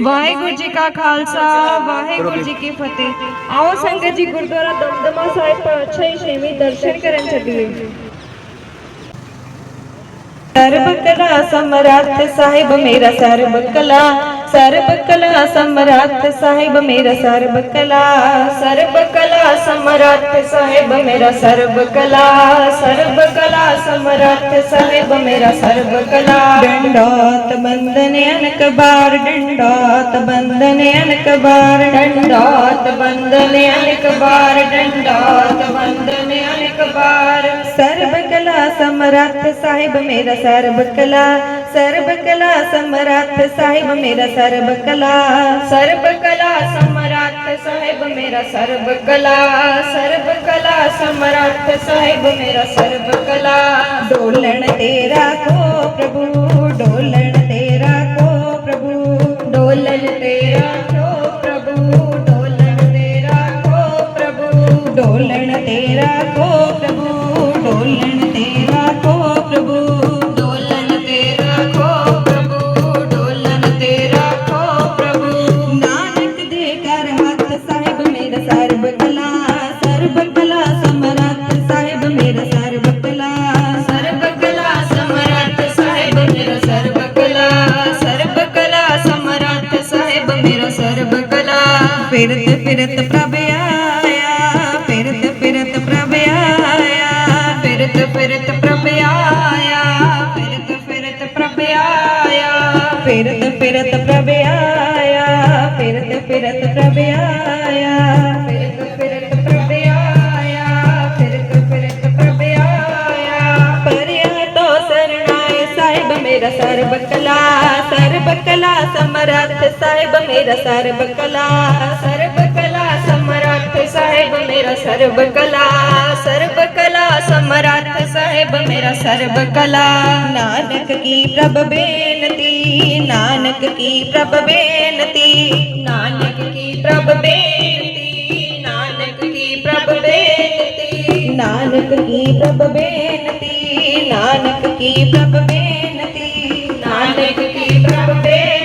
ਵਾਹਿਗੁਰੂ ਜੀ ਕਾ ਖਾਲਸਾ ਵਾਹਿਗੁਰੂ ਜੀ ਕੀ ਫਤਿਹ ਆਓ ਸੰਗਤ ਜੀ ਗੁਰਦੁਆਰਾ ਦਮਦਮਾ ਸਾਹਿਬ ਪਾਤਸ਼ਾਹੀ ਛੇਵੀਂ ਦਰਸ਼ਨ ਕਰਨ ਚੱਲੀਏ ਸਰਬ ਕਲਾ ਸਮਰੱਥ ਸਾਹਿਬ ਮੇਰਾ ਸਰਬ ਕਲਾ ਸਰਬ ਕਲਾ ਸਮਰੱਥ ਸਾਹਿਬ ਮੇਰਾ ਸਰਬ ਕਲਾ ਸਰਬ ਕਲਾ ਸਮਰੱਥ ਸਾਹਿਬ ਮੇਰਾ ਸਰਬ ਕਲਾ ਸਰਬ ਕਲਾ ਸਮਰੱਥ ਸਾਹਿਬ ਮੇਰਾ ਸਰਬ ਕਲਾ ਡੰਡੋਤ ਬੰਦਨ ਅਨਕ ਬਾਰ ਡੰਡੋਤ ਬੰਦਨ ਅਨਕ ਬਾਰ। ਡੰਡੋਤ ਬੰਦਨ ਅਨਕ ਬਾਰ ਡੰਡੋਤ ਬੰਦਨ ਅਨਕ ਬਾਰ। ਸਰਬ कला समरथ साहिब मेरा सर्व कला सर्व कला समरथ साहिब मेरा सर्व कला सर्व कला समरथ साहिब मेरा सर्व कला सर्व कला समरथ साहिब मेरा सर्व कला। डोलन तेरा को प्रभु ਫਿਰਤ ਫਿਰਤ ਪ੍ਰਭ ਆਇਆ, ਫਿਰਤ ਫਿਰਤ ਪ੍ਰਭ ਆਇਆ, ਫਿਰਤ ਫਿਰਤ ਪ੍ਰਭ ਆਇਆ, ਫਿਰਤ ਫਿਰਤ ਪ੍ਰਭ ਆਇਆ, ਫਿਰਤ ਫਿਰਤ ਪ੍ਰਭ ਆਇਆ, ਫਿਰਤ ਫਿਰਤ ਪ੍ਰਭ ਆਇਆ, ਫਿਰਤ ਫਿਰਤ ਪ੍ਰਭ ਆਇਆ, ਫਿਰਤ ਫਿਰਤ ਪ੍ਰਭ ਆਇਆ। ਪਰਿਆ ਤੋ ਸਰਣਾਏ ਸਾਹਿਬ ਮੇਰਾ ਸਰਬ ਕਲਾ ਸਰਬ ਕਲਾ ਸਮਰੱਥ साहेब, मेरा सर्व कला सर्व कला सम्राट साहेब, मेरा सर्व कला सर्व कला सम्राट साहेब, मेरा सर्व कला। नानक की प्रभ बेनती, नानक की प्रभ बेनती, नानक की प्रभ बेनती, नानक की प्रभ बेनती। नानक की प्रभ बेनती, नानक की प्रभ बेनती, नानक की प्रभ बेनती।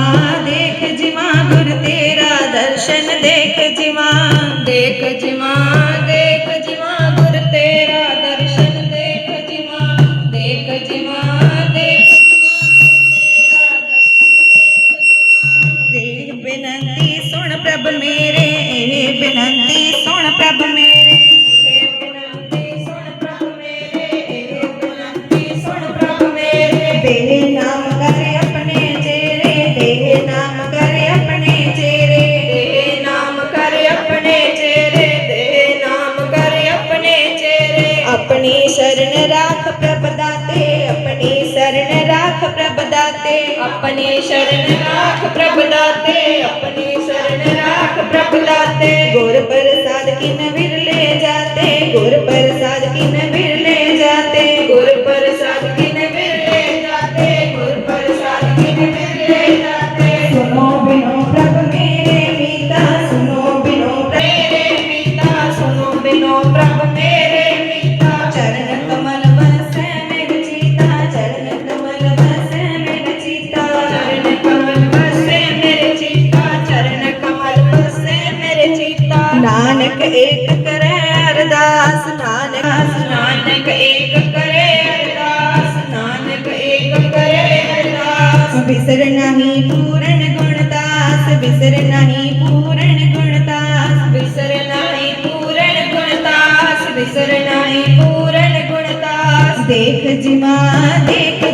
Ah. प्रभ दाते अपने शरण राख प्रभ दाते अपने शरण राख प्रभ नानक एक करे अरदास नानक नानक एक करे अरदास नानक एक करे अरदास। बिसर नहीं पूरण गुणदास बिसर नहीं पूरण गुणदास। बिसर नहीं पूरण गुणदास बिसर नहीं पूरण गुणदास। देख जिमा देख